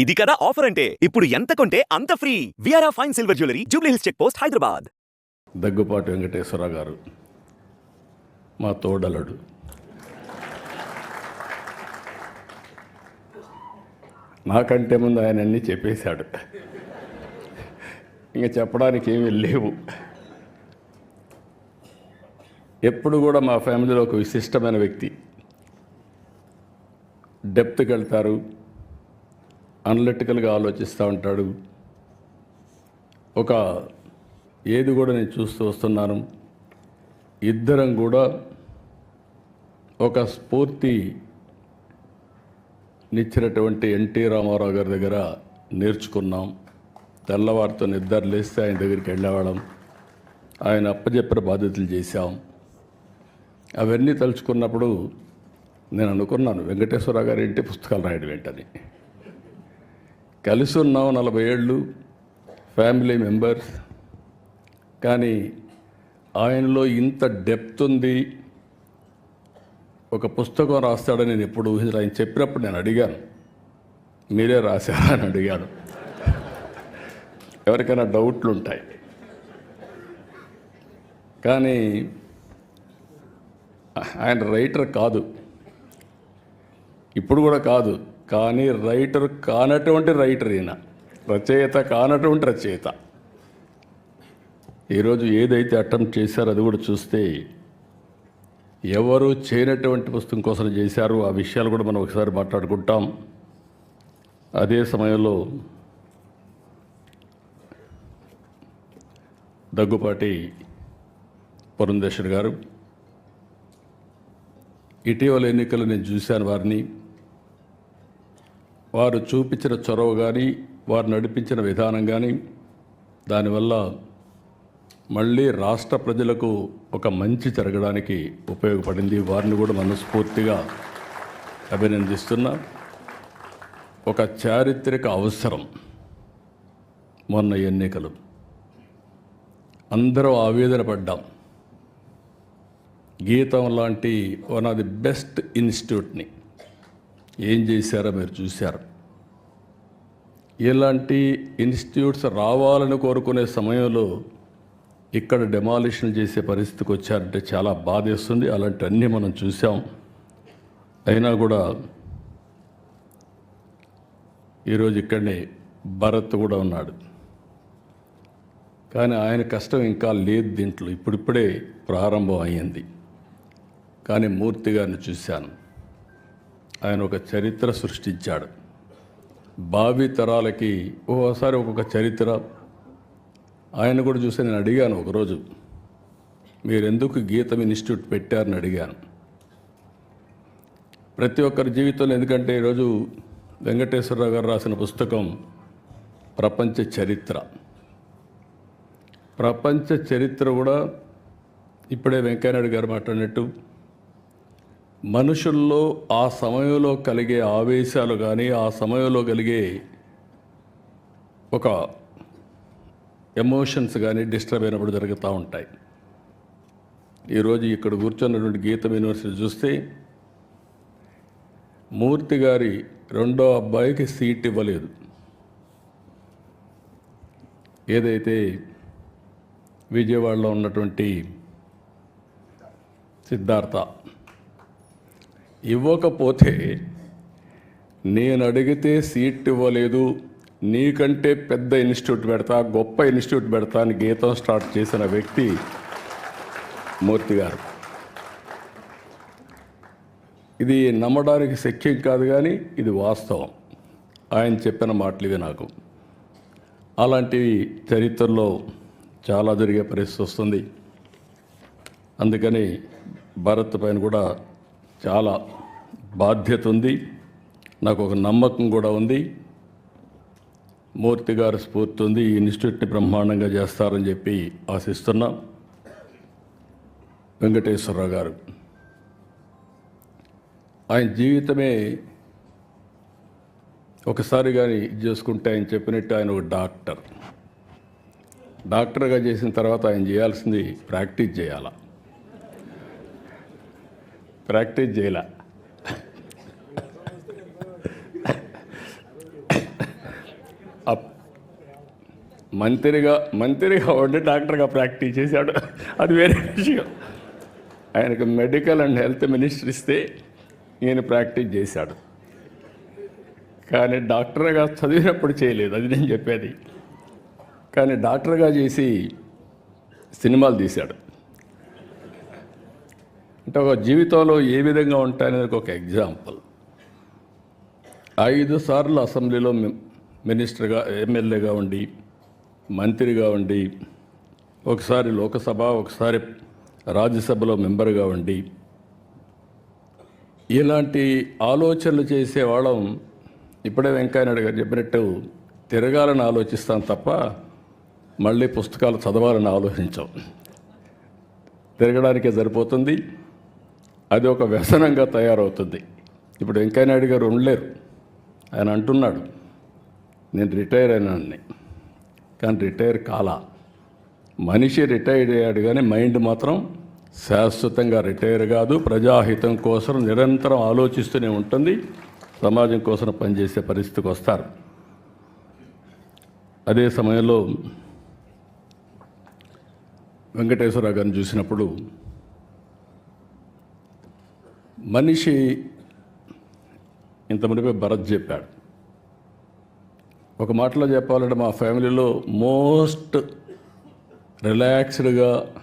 ఇది కదా ఆఫర్ అంటే? ఇప్పుడు ఎంత కొంటే అంత free విఆర్ఆ fine silver jewellery Jubilee Hills check post Hyderabad Daggubati Venkateswara గారు మా తోడలడు. నాకంటే ముందు ఆయన అన్నీ చెప్పేశాడు. ఇంకా చెప్పడానికి ఏమీ లేవు. ఎప్పుడు కూడా మా ఫ్యామిలీలో ఒక విశిష్టమైన వ్యక్తి. డెప్త్కి వెళ్తారు. అనలిటికల్గా ఆలోచిస్తూ ఉంటాడు. ఒక ఏది కూడా నేను చూస్తూ వస్తున్నాను. ఇద్దరం కూడా ఒక స్ఫూర్తి నిచ్చినటువంటి ఎన్టీ రామారావు గారి దగ్గర నేర్చుకున్నాం. తెల్లవారితో నిద్ర లేస్తే ఆయన దగ్గరికి వెళ్ళేవాళ్ళం. ఆయన అప్పచెప్పిన బాధ్యతలు చేశాం. అవన్నీ తలుచుకున్నప్పుడు నేను అనుకున్నాను వెంకటేశ్వర గారు ఇంటి పుస్తకాలు రాయడం ఏంటని. కలిసి ఉన్నాం నలభై ఏళ్ళు ఫ్యామిలీ మెంబర్స్. కానీ ఆయనలో ఇంత డెప్త్ ఉంది. ఒక పుస్తకం రాస్తాడని నేను ఎప్పుడు ఊహించాను ఆయన చెప్పినప్పుడు నేను అడిగాను. మీరే రాశారా అని అడిగాను. ఎవరికైనా డౌట్లు ఉంటాయి. కానీ ఆయన రైటర్ కాదు. ఇప్పుడు కూడా కాదు. కానీ రైటర్ కానటువంటి రైటర్ ఈయన. రచయిత కానటువంటి రచయిత. ఈరోజు ఏదైతే అటెంప్ట్ చేశారో అది కూడా చూస్తే ఎవరు చేయనటువంటి పుస్తకం కోసం చేశారు ఆ విషయాలు కూడా మనం ఒకసారి మాట్లాడుకుంటాం. అదే సమయంలో దగ్గుపాటి పురంధేశ్వర్ గారు ఇటీవల ఎన్నికలు నేను చూశాను వారిని. వారు చూపించిన చొరవ కానీ వారు నడిపించిన విధానం కానీ దానివల్ల మళ్ళీ రాష్ట్ర ప్రజలకు ఒక మంచి జరగడానికి ఉపయోగపడింది. వారిని కూడా మనస్ఫూర్తిగా అభినందిస్తున్నా. ఒక చారిత్రక అవసరం మొన్న ఎన్నికలు. అందరూ ఆవేదన పడ్డాం. గీతం లాంటి వన్ ఆఫ్ ది బెస్ట్ ఇన్స్టిట్యూట్ని. ఏం చేశారో మీరు చూశారు. ఇలాంటి ఇన్స్టిట్యూట్స్ రావాలని కోరుకునే సమయంలో ఇక్కడ డెమాలిషన్ చేసే పరిస్థితికి వచ్చారంటే చాలా బాధేస్తుంది. అలాంటివన్నీ మనం చూసాం అయినా కూడా ఈరోజు ఇక్కడనే భరత్ కూడా ఉన్నాడు. కానీ ఆయన కష్టం ఇంకా లేదు దీంట్లో. ఇప్పుడిప్పుడే ప్రారంభం అయ్యింది. కానీ మూర్తి గారిని చూశాను. ఆయన ఒక చరిత్ర సృష్టించాడు. భావి తరాలకి ఓసారి ఒక్కొక్క చరిత్ర. ఆయన కూడా చూసి నేను అడిగాను ఒకరోజు మీరెందుకు గీతం ఇన్స్టిట్యూట్ పెట్టారని అడిగాను. ప్రతి ఒక్కరి జీవితంలో ఎందుకంటే ఈరోజు వెంకటేశ్వరరావు గారు రాసిన పుస్తకం ప్రపంచ చరిత్ర. ప్రపంచ చరిత్ర కూడా ఇప్పుడే వెంకయ్యనాయుడు గారు మాట్లాడినట్టు మనుషుల్లో ఆ సమయంలో కలిగే ఆవేశాలు కానీ ఆ సమయంలో కలిగే ఒక ఎమోషన్స్ కానీ డిస్టర్బ్ అయినప్పుడు జరుగుతూ ఉంటాయి. ఈరోజు ఇక్కడ కూర్చున్నటువంటి గీతం యూనివర్సిటీ చూస్తే మూర్తి గారి రెండో అబ్బాయికి సీట్ ఇవ్వలేదు. ఏదైతే విజయవాడలో ఉన్నటువంటి సిద్ధార్థ ఇవ్వకపోతే నేను అడిగితే సీట్ ఇవ్వలేదు నీకంటే పెద్ద ఇన్స్టిట్యూట్ పెడతా గొప్ప ఇన్స్టిట్యూట్ పెడతా అని గీతం స్టార్ట్ చేసిన వ్యక్తి మూర్తి గారు. ఇది నమ్మడానికి శక్యం కాదు కానీ ఇది వాస్తవం. ఆయన చెప్పిన మాటలు ఇవి నాకు. అలాంటివి చరిత్రలో చాలా జరిగే పరిస్థితి వస్తుంది. అందుకని భారత్ పైన కూడా చాలా బాధ్యత ఉంది. నాకు ఒక నమ్మకం కూడా ఉంది. మూర్తి గారు స్ఫూర్తి ఉంది ఈ ఇన్స్టిట్యూట్ని బ్రహ్మాండంగా చేస్తారని చెప్పి ఆశిస్తున్నా. వెంకటేశ్వరరావు గారు. ఆయన జీవితమే ఒకసారి కానీ ఇది చేసుకుంటే ఆయన చెప్పినట్టు ఆయన ఒక డాక్టర్. డాక్టర్గా చేసిన తర్వాత ఆయన చేయాల్సింది ప్రాక్టీస్ చేయాలా. ప్రాక్టీస్ చేయాల. అప్- మంత్రిగా మంత్రిగా ఉండి డాక్టర్గా ప్రాక్టీస్ చేశాడు. అది వేరే విషయం. ఆయనకు మెడికల్ అండ్ హెల్త్ మినిస్టర్ ఇస్తే ఈయన ప్రాక్టీస్ చేశాడు. కానీ డాక్టర్గా చదివినప్పుడు చేయలేదు అది నేను చెప్పేది. కానీ డాక్టర్గా చేసి సినిమాలు తీశాడు. అంటే ఒక జీవితంలో ఏ విధంగా ఉంటాయనేది ఒక ఎగ్జాంపుల్. ఐదు సార్లు అసెంబ్లీలో మి- మినిస్టర్గా ఎమ్మెల్యేగా ఉండి మంత్రిగా ఉండి ఒకసారి లోకసభ ఒకసారి రాజ్యసభలో మెంబర్గా ఉండి ఇలాంటి ఆలోచనలు చేసేవాళ్ళం ఇప్పుడే వెంకయ్యనాయుడు గారు చెప్పినట్టు తిరగాలని ఆలోచిస్తాం తప్ప మళ్ళీ పుస్తకాలు చదవాలని ఆలోచించాం. తిరగడానికే సరిపోతుంది. అది ఒక వ్యసనంగా తయారవుతుంది. ఇప్పుడు వెంకయ్యనాయుడు గారు ఉండలేరు. ఆయన అంటున్నాడు నేను రిటైర్ అయినాన్ని. కానీ రిటైర్ కాలా. మనిషి రిటైర్ అయ్యాడు కానీ మైండ్ మాత్రం శాశ్వతంగా రిటైర్ కాదు. ప్రజాహితం కోసం నిరంతరం ఆలోచిస్తూనే ఉంటుంది. సమాజం కోసం పనిచేసే పరిస్థితికి వస్తారు. అదే సమయంలో వెంకటేశ్వరరావు గారిని చూసినప్పుడు మనిషి ఇంత మునిపే భరత్ చెప్పాడు. ఒక మాటలో చెప్పాలంటే మా ఫ్యామిలీలో మోస్ట్ రిలాక్స్డ్గా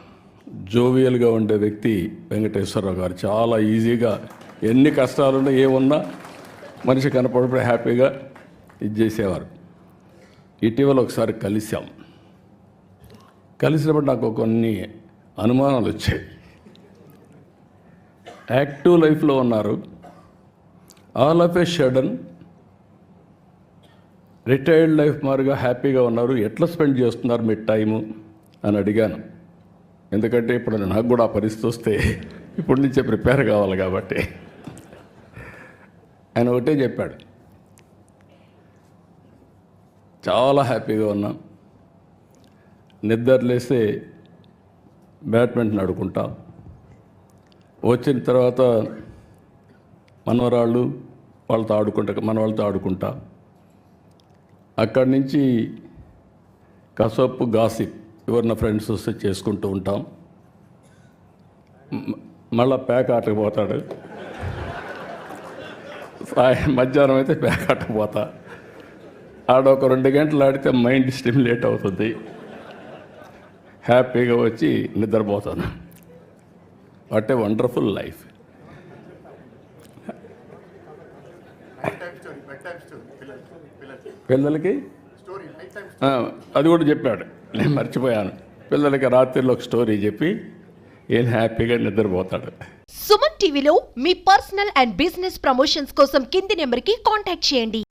జోవియల్గా ఉండే వ్యక్తి వెంకటేశ్వరరావు గారు. చాలా ఈజీగా ఎన్ని కష్టాలున్నా ఏమున్నా మనిషి కనపడప్పుడు హ్యాపీగా ఇది చేసేవారు. ఇటీవల ఒకసారి కలిసాం కలిసినప్పుడు నాకు కొన్ని అనుమానాలు వచ్చాయి. యాక్టివ్ లైఫ్లో ఉన్నారు. All of a sudden retired life మారుగా హ్యాపీగా ఉన్నారు. ఎట్లా స్పెండ్ చేస్తున్నారు మీ టైము? అని అడిగాను. ఎందుకంటే ఇప్పుడు నాకు కూడా ఆ పరిస్థితి వస్తే ఇప్పటి నుంచే ప్రిపేర్ కావాలి కాబట్టి. ఆయన ఒకటే చెప్పాడు. చాలా హ్యాపీగా ఉన్నాం. నిద్రలేస్తే బ్యాడ్మింటన్ ఆడుకుంటాం. వచ్చిన తర్వాత మనవరాళ్ళు వాళ్ళతో ఆడుకుంటా మన వాళ్ళతో ఆడుకుంటా. అక్కడి నుంచి కసపు గాసిప్ ఎవరిన ఫ్రెండ్స్ వస్తే చేసుకుంటూ ఉంటాం. మళ్ళా ప్యాక్ ఆటకు పోతాడు. సాయం మధ్యాహ్నం అయితే ప్యాక్ ఆటకు పోతా. ఆడ ఒక రెండు గంటలు ఆడితే మైండ్ స్టిమ్యులేట్ అవుతుంది. హ్యాపీగా వచ్చి నిద్రపోతాను. What a wonderful life. పిల్లలకి? అది కూడా చెప్పాడు. నేను మర్చిపోయాను. పిల్లలకి రాత్రిలో ఒక స్టోరీ చెప్పి ఏం హ్యాపీగా నిద్రపోతాడు. సుమన్ టీవీలో మీ పర్సనల్ అండ్ బిజినెస్ ప్రమోషన్స్ కోసం కింది నెంబర్కి కాంటాక్ట్ చేయండి.